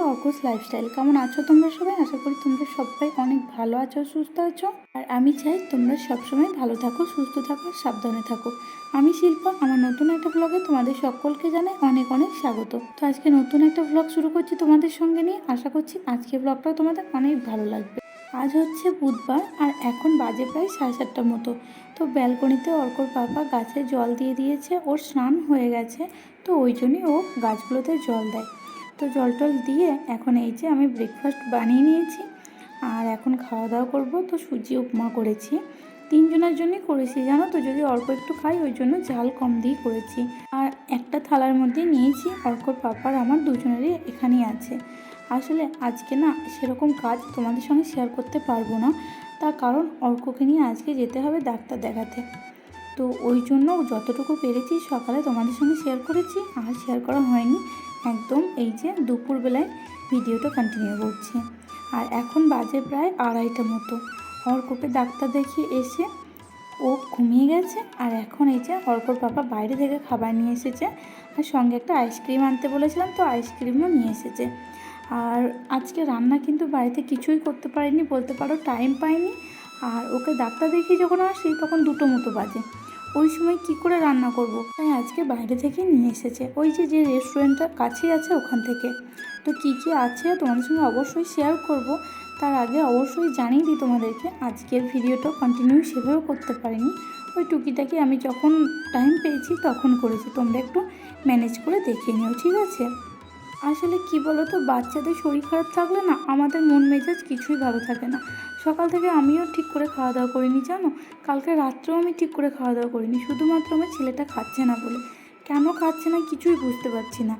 অর্কস lifestyle. কেমন আছো তোমরা সবাই? আশা করি তোমরা সবাই অনেক ভালো আছো, সুস্থ আছো। আর আমি চাই তোমরা সবসময় ভালো থাকো, সুস্থ থাকো, সাবধানে থাকো। আমি শিল্পা, আমার নতুন একটা ব্লগে তোমাদের সকলকে জানাই অনেক অনেক স্বাগত। তো আজকে নতুন একটা ব্লগ শুরু করছি তোমাদের সঙ্গে নিয়ে। আশা করছি আজকে ব্লগটাও তোমাদের অনেক ভালো লাগবে। আজ হচ্ছে বুধবার আর এখন বাজে প্রায় সাড়ে সাতটার মতো। তো ব্যালকনিতে অর্কর পাপা গাছে জল দিয়ে দিয়েছে, ওর স্নান হয়ে গেছে, তো ওই জন্যই ও গাছগুলোতে জল দেয়। তো জল টল দিয়ে এখন এই যে আমি ব্রেকফাস্ট বানিয়ে নিয়েছি আর এখন খাওয়া দাওয়া করব। তো সুজি, উপমা করেছি। তিনজনের জন্যই করেছি, জানো তো? যদি অল্প একটু খাই, ওই জন্য ঝাল কম দিয়েই করেছি। আর একটা থালার মধ্যে নিয়েছি, অর্কর পাপার, আমার দুজনেরই এখানেই আছে। আসলে আজকে না সেরকম কাজ তোমাদের সঙ্গে শেয়ার করতে পারব না। তার কারণ অর্ককে নিয়ে আজকে যেতে হবে ডাক্তার দেখাতে। তো ওই জন্য যতটুকু পেরেছি সকালে তোমাদের সঙ্গে শেয়ার করেছি, আর শেয়ার করা হয়নি। একদম এই যে দুপুরবেলায় ভিডিওটা কন্টিনিউ করছি। আর এখন বাজে প্রায় আড়াইটা মতো। অর্ককে ডাক্তার দেখিয়ে এসে ও ঘুমিয়ে গেছে, আর এখন এই যে অর্কর পাপা বাইরে থেকে খাবার নিয়ে এসেছে। আর সঙ্গে একটা আইসক্রিম আনতে বলেছিলাম, তো আইসক্রিমও নিয়ে এসেছে। আর আজকে রান্না কিন্তু বাড়িতে কিছুই করতে পারিনি, বলতে পারো টাইম পাইনি। আর ওকে ডাক্তার দেখিয়ে যখন আসি তখন দুটো মতো বাজে। ওই সময় কি করে রান্না করব? তাই আজকে বাইরে থেকে নিয়ে এসেছে। ওই যে যে রেস্টুরেন্টটা কাছেই আছে ওখান থেকে। তো কী কী আছে তোমাদের সঙ্গে অবশ্যই শেয়ার করব। তার আগে অবশ্যই জানিয়ে দিই তোমাদেরকে, আজকের ভিডিওটা কন্টিনিউ সেভাবে করতে পারিনি। ওই টুকিটাকি আমি যখন টাইম পেয়েছি তখন করেছি। তোমরা একটু ম্যানেজ করে দেখিয়ে নিও, ঠিক আছে? আসলে কি বলো তো বাচ্চাদের শরীর খারাপ থাকলে না আমাদের মন মেজাজ কিছুই ভালো থাকে না। সকাল থেকে আমিও ঠিক করে খাওয়া দাওয়া করিনি, জানো? কালকে রাত্রেও আমি ঠিক করে খাওয়া দাওয়া করিনি, শুধুমাত্র আমার ছেলেটা খাচ্ছে না বলে। কেন খাচ্ছে না কিছুই বুঝতে পারছি না।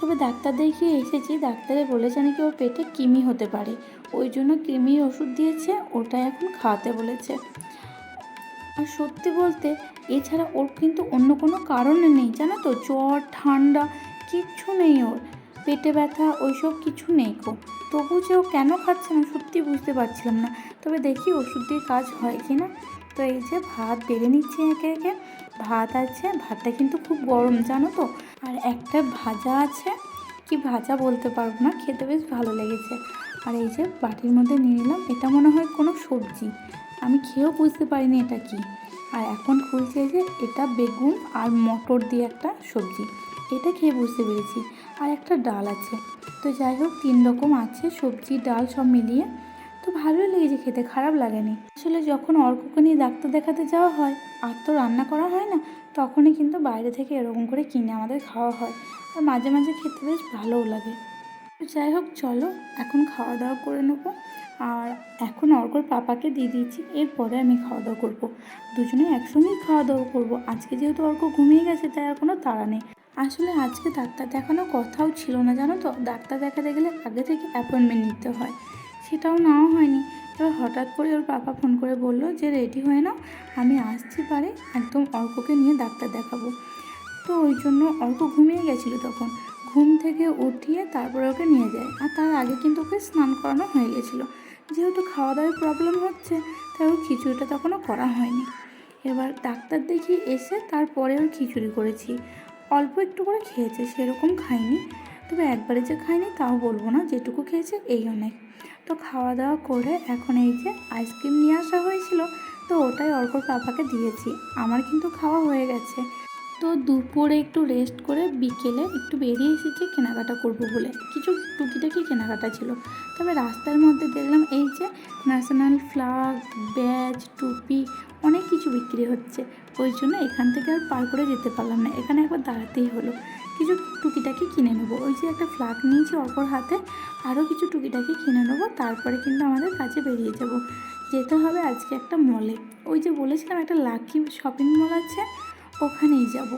তবে ডাক্তার দেখিয়ে এসেছি, ডাক্তারে বলেছে নাকি ওর পেটে কৃমি হতে পারে। ওই জন্য কৃমির ওষুধ দিয়েছে, ওটা এখন খাওয়াতে বলেছে। আর সত্যি বলতে, এছাড়া ওর কিন্তু অন্য কোনো কারণে নেই, জানো তো? জ্বর, ঠান্ডা, কিচ্ছু নেই ওর। পেটে ব্যথা, ওইসব কিছু নেই গো। তবু যে ও কেন খাচ্ছে না সত্যি বুঝতে পারছিলাম না। তবে দেখি ওষুধ দিয়ে কাজ হয় কি না। তো এই যে ভাত বেড়ে নিচ্ছি একে একে। ভাত আছে, ভাতটা কিন্তু খুব গরম, জানো তো? আর একটা ভাজা আছে। কি ভাজা বলতে পারব না, খেতে বেশ ভালো লেগেছে। আর এই যে বাটির মধ্যে নিয়ে নিলাম, এটা মনে হয় কোনো সবজি। আমি খেয়েও বুঝতে পারিনি এটা কি। আর এখন খুলছে যে, এটা বেগুন আর মটর দিয়ে একটা সবজি। এটা খেয়ে বুঝতে পেরেছি। আর একটা ডাল আছে। তো যাই হোক, তিন রকম আছে, সবজি, ডাল সব মিলিয়ে। তো ভালোই লেগেছে খেতে, খারাপ লাগেনি। আসলে যখন অর্ককে নিয়ে ডাক্তার দেখাতে যাওয়া হয়, আর তো রান্না করা হয় না, তখনই কিন্তু বাইরে থেকে এরকম করে কিনে আমাদের খাওয়া হয়। আর মাঝে মাঝে খেতে বেশ ভালোও লাগে। তো যাই হোক, চলো, এখন খাওয়া দাওয়া করে নেব। আর এখন অর্কর পাপাকে দিয়ে দিয়েছি, এরপরে আমি খাওয়া দাওয়া করব। দুজনে একসঙ্গেই খাওয়া দাওয়া করব। আজকে যেহেতু অর্ক ঘুমিয়ে গেছে, তাই আর কোনো তাড়া নেই। আসলে আজকে ডাক্তার দেখানোর কথাও ছিল না, জানো তো? ডাক্তার দেখাতে গেলে আগে থেকে অ্যাপয়েন্টমেন্ট নিতে হয়। সেটাও নেওয়া হয়নি। এবার হঠাৎ করে ওর পাপা ফোন করে বলল যে রেডি হয়ে নাও, আমি আসছি পারে, একদম অর্ককে নিয়ে ডাক্তার দেখাবো। তো ওই জন্য অর্ক ঘুমিয়ে গেছিল তখন। ঘুম থেকে উঠিয়ে তারপরে ওকে নিয়ে যায়। আর তার আগে কিন্তু ওকে স্নান করানো হয়ে গেছিল। যেহেতু খাওয়া দাওয়ার প্রবলেম হচ্ছে, তাই ওর খিচুড়িটা তখনও করা হয়নি। এবার ডাক্তার দেখি এসে তারপরে ওর খিচুড়ি করেছি। অল্প একটু করে খেয়েছে, সেরকম খাইনি তবে একবারে যে খাইনি তাও বলব না, যেটুকু খেয়েছে এই অনেক। তো খাওয়া দাওয়া করে এখন এই যে আইসক্রিম নিয়ে আসা হয়েছিল, তো ওটাই অর্কর পাপাকে দিয়েছি। আমার কিন্তু খাওয়া হয়ে গেছে। তো দুপুরে একটু রেস্ট করে বিকেলে একটু বেরিয়ে এসেছি কেনাকাটা করব বলে। কিছু টুকিটাকি কেনাকাটা ছিল। তবে রাস্তার মধ্যে দেখলাম এই যে ন্যাশনাল ফ্ল্যাগ ব্যাজ টুপি অনেক কিছু বিক্রি হচ্ছে। ওই জন্য এখান থেকে আর পার করে যেতে পারলাম না। এখানে একবার দাঁড়াতেই হলো। কিছু টুকিটাকি কিনে নেব। ওই যে একটা ফ্লাগ নিয়েছি অপর হাতে আরও কিছু টুকিটাকি কিনে নেব। তারপরে কিন্তু আমাদের কাছে বেরিয়ে যাব। যেতে হবে আজকে একটা মলে ওই যে বলেছিলাম একটা লাকি শপিং মল আছে। ওখানেই যাব।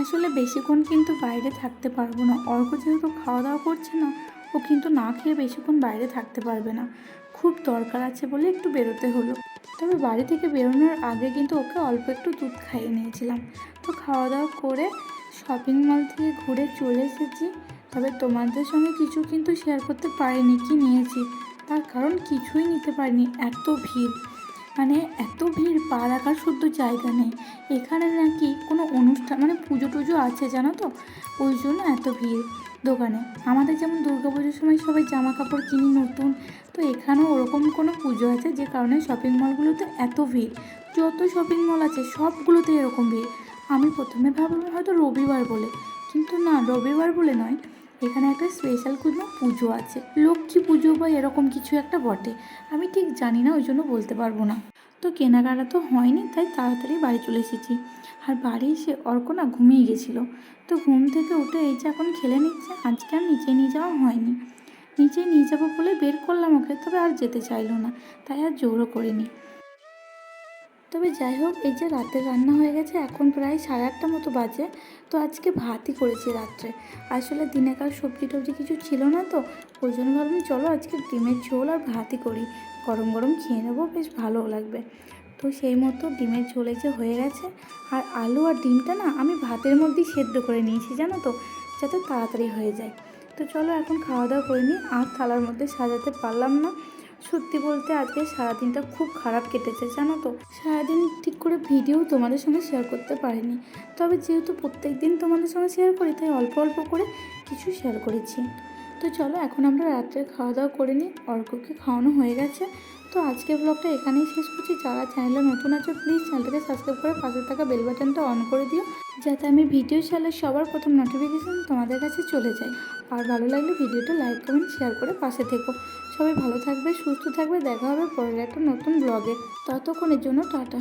আসলে বেশিক্ষণ কিন্তু বাইরে থাকতে পারব না। অর্ক যেহেতু খাওয়া দাওয়া করছে না, ও কিন্তু না খেয়ে বেশিক্ষণ বাইরে থাকতে পারবে না। খুব দরকার আছে বলে একটু বেরোতে হলো। তবে বাড়ি থেকে বেরোনোর আগে কিন্তু ওকে অল্প একটু দুধ খাইয়ে নিয়েছিলাম। তো খাওয়া দাওয়া করে শপিং মল থেকে ঘুরে চলে এসেছি। তবে তোমাদের সঙ্গে কিছু কিন্তু শেয়ার করতে পারিনি, কি নিয়েছি? তার কারণ কিছুই নিতে পারিনি। এত ভিড়। মানে এত ভিড়, পা রাখার শুদ্ধ জায়গা নেই। এখানে নাকি কোনো অনুষ্ঠান মানে পুজো টুজো আছে, জানো তো? ওই জন্য এত ভিড় দোকানে। আমাদের যেমন দুর্গা পুজোর সময় সবাই জামা কাপড় কিনি নতুন, তো এখানেও ওরকম কোনো পুজো আছে যে কারণে শপিং মলগুলোতে এত ভিড়। যত শপিং মল আছে সবগুলোতে এরকম ভিড়। আমি প্রথমে ভাবলাম হয়তো রবিবার বলে, কিন্তু না, রবিবার বলে নয়। এখানে একটা স্পেশাল কোনো পুজো আছে। লক্ষ্মী পুজো বা এরকম কিছু একটা বটে। আমি ঠিক জানি না, ওই জন্য বলতে পারব না। তো কেনাকাটা তো হয়নি, তাই তাড়াতাড়ি বাড়ি চলে এসেছি। আর বাড়ি এসে অর্ক না ঘুমিয়ে গেছিল। তো ঘুম থেকে উঠে এই যে এখন খেলে নিচ্ছে, আজকে আর নিচে নিয়ে যাওয়া হয়নি। নিচে নিয়ে যাব বলে বের করলাম ওকে, তবে আর যেতে চাইলো না। তাই আর জোরও করিনি। তবে যাই হোক, এই যে রাতে রান্না হয়ে গেছে, এখন প্রায় সাড়ে আটটা মতো বাজে। তো আজকে ভাতই করেছি রাত্রে। আসলে দিনেকার সবজি টবজি কিছু ছিল না তো, ওই জন্য ভাবলাম চলো আজকে ডিমের ঝোল আর ভাতই করি। গরম গরম খেয়ে নেব, বেশ ভালোও লাগবে। তো সেই মতো ডিমের ঝোলে যে হয়ে গেছে, আর আলু আর ডিমটা না আমি ভাতের মধ্যেই সেদ্ধ করে নিয়েছি, জানো তো, যাতে তাড়াতাড়ি হয়ে যায়। তো চলো এখন খাওয়া দাওয়া করে নিই, আর থালার মধ্যে সাজাতে পারলাম না। সত্যি বলতে আজকে সারাদিনটা খুব খারাপ কেটেছে, জানো তো? সারাদিন ঠিক করে ভিডিও তোমাদের সঙ্গে শেয়ার করতে পারিনি। তবে যেহেতু প্রত্যেক দিন তোমাদের সঙ্গে শেয়ার করি, তাই অল্প অল্প করে কিছু শেয়ার করেছি। তো চলো, এখন আমরা রাত্রে খাওয়া দাওয়া করে নিই। অর্ককে খাওয়ানো হয়ে গেছে। তো আজকের ব্লগটা এখানেই শেষ করছি। যারা চ্যানেলে নতুন আছে প্লিজ চ্যানেলটাকে সাবস্ক্রাইব করে পাশে থাকা বেল বাটনটা অন করে দিও, যাতে আমি ভিডিও ছাড়লে সবার প্রথম নোটিফিকেশান তোমাদের কাছে চলে যায়। আর ভালো লাগলে ভিডিওটা লাইক কমেন্ট শেয়ার করে পাশে থেকো। সবাই ভালো থাকবে সুস্থ থাকবে দেখা হবে পরের একটা নতুন ব্লগে ততক্ষণের জন্য টাটা।